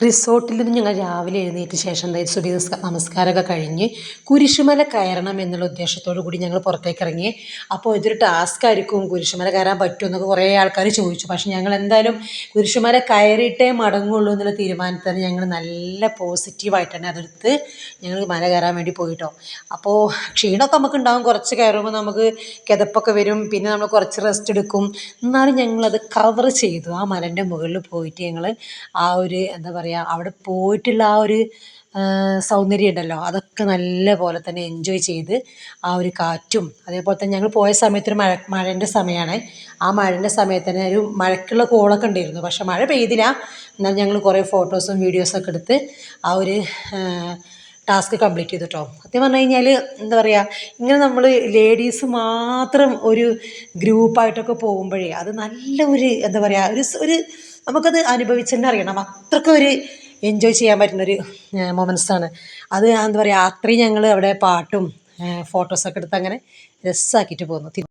റിസോർട്ടിൽ നിന്ന് ഞങ്ങൾ രാവിലെ എഴുന്നേറ്റ ശേഷം സൂര്യ നമസ്കാരമൊക്കെ കഴിഞ്ഞ് കുരിശുമല കയറണം എന്നുള്ള ഉദ്ദേശത്തോടു കൂടി ഞങ്ങൾ പുറത്തേക്ക് ഇറങ്ങി. അപ്പോൾ ഇതൊരു ടാസ്ക് ആയിരിക്കും. കുരിശുമല കയറാൻ പറ്റുമോ എന്നൊക്കെ കുറേ ആൾക്കാർ ചോദിച്ചു. പക്ഷേ ഞങ്ങൾ എന്തായാലും കുരിശുമല കയറിയിട്ടേ മടങ്ങുള്ളൂ എന്നുള്ള തീരുമാനത്തിൽ ഞങ്ങൾ നല്ല പോസിറ്റീവായിട്ടാണ് അതെടുത്ത് ഞങ്ങൾ മല കയറാൻ വേണ്ടി പോയിട്ടോ. അപ്പോൾ ക്ഷീണമൊക്കെ നമുക്ക് ഉണ്ടാകും കുറച്ച് കയറുമ്പോൾ നമുക്ക് കിതപ്പൊക്കെ വരും. പിന്നെ നമ്മൾ കുറച്ച് റെസ്റ്റ് എടുക്കും. എന്നാലും ഞങ്ങളത് കവർ ചെയ്തു. ആ മലന്റെ മുകളിൽ പോയിട്ട് ഞങ്ങൾ ആ ഒരു എന്താ പറയുക അവിടെ പോയിട്ടുള്ള ആ ഒരു സൗന്ദര്യം ഉണ്ടല്ലോ അതൊക്കെ നല്ല പോലെ തന്നെ എൻജോയ് ചെയ്ത് ആ ഒരു കാറ്റും അതേപോലെ തന്നെ ഞങ്ങൾ പോയ സമയത്ത് ഒരു മഴ മഴേന്റെ സമയമാണ് ആ മഴേന്റെ സമയത്ത് തന്നെ ഒരു മഴയ്ക്കുള്ള കോളൊക്കെ ഉണ്ടായിരുന്നു. പക്ഷേ മഴ പെയ്തില്ല. എന്നാൽ ഞങ്ങൾ കുറേ ഫോട്ടോസും വീഡിയോസൊക്കെ എടുത്ത് ആ ഒരു ടാസ്ക് കംപ്ലീറ്റ് ചെയ്തു കേട്ടോ സത്യം പറഞ്ഞു കഴിഞ്ഞാൽ എന്താ പറയുക ഇങ്ങനെ നമ്മൾ ലേഡീസ് മാത്രം ഒരു ഗ്രൂപ്പായിട്ടൊക്കെ പോകുമ്പോഴേ അത് നല്ല ഒരു എന്താ പറയുക ഒരു ഒരു നമുക്കത് അനുഭവിച്ച് തന്നെ അറിയണം. അത്രയ്ക്ക് ഒരു എൻജോയ് ചെയ്യാൻ പറ്റുന്നൊരു മൊമെൻസാണ് അത് എന്താ പറയുക അത്രയും ഞങ്ങൾ അവിടെ പാട്ടും ഫോട്ടോസൊക്കെ എടുത്ത് അങ്ങനെ രസമാക്കിയിട്ട് പോന്നു.